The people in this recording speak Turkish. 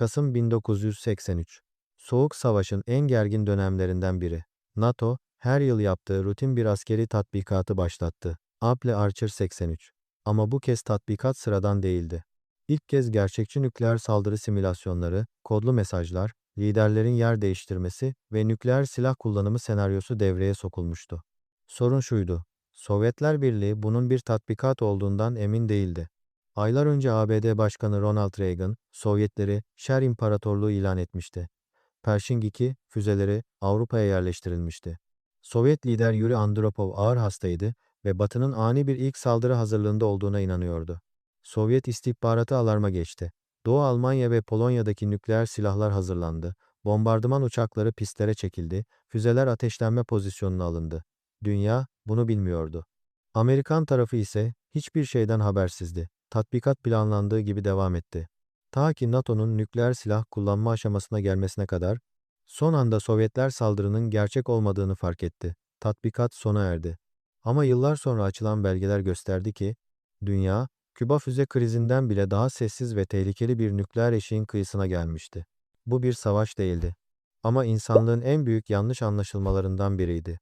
Kasım 1983 Soğuk Savaş'ın en gergin dönemlerinden biri. NATO, her yıl yaptığı rutin bir askeri tatbikatı başlattı. Able Archer 83. Ama bu kez tatbikat sıradan değildi. İlk kez gerçekçi nükleer saldırı simülasyonları, kodlu mesajlar, liderlerin yer değiştirmesi ve nükleer silah kullanımı senaryosu devreye sokulmuştu. Sorun şuydu. Sovyetler Birliği bunun bir tatbikat olduğundan emin değildi. Aylar önce ABD Başkanı Ronald Reagan, Sovyetleri Şer İmparatorluğu ilan etmişti. Pershing 2 füzeleri Avrupa'ya yerleştirilmişti. Sovyet lider Yuri Andropov ağır hastaydı ve Batı'nın ani bir ilk saldırı hazırlığında olduğuna inanıyordu. Sovyet istihbaratı alarma geçti. Doğu Almanya ve Polonya'daki nükleer silahlar hazırlandı. Bombardıman uçakları pistlere çekildi, füzeler ateşlenme pozisyonuna alındı. Dünya bunu bilmiyordu. Amerikan tarafı ise hiçbir şeyden habersizdi. Tatbikat planlandığı gibi devam etti. Ta ki NATO'nun nükleer silah kullanma aşamasına gelmesine kadar, son anda Sovyetler saldırının gerçek olmadığını fark etti. Tatbikat sona erdi. Ama yıllar sonra açılan belgeler gösterdi ki, dünya, Küba füze krizinden bile daha sessiz ve tehlikeli bir nükleer eşiğin kıyısına gelmişti. Bu bir savaş değildi. Ama insanlığın en büyük yanlış anlaşılmalarından biriydi.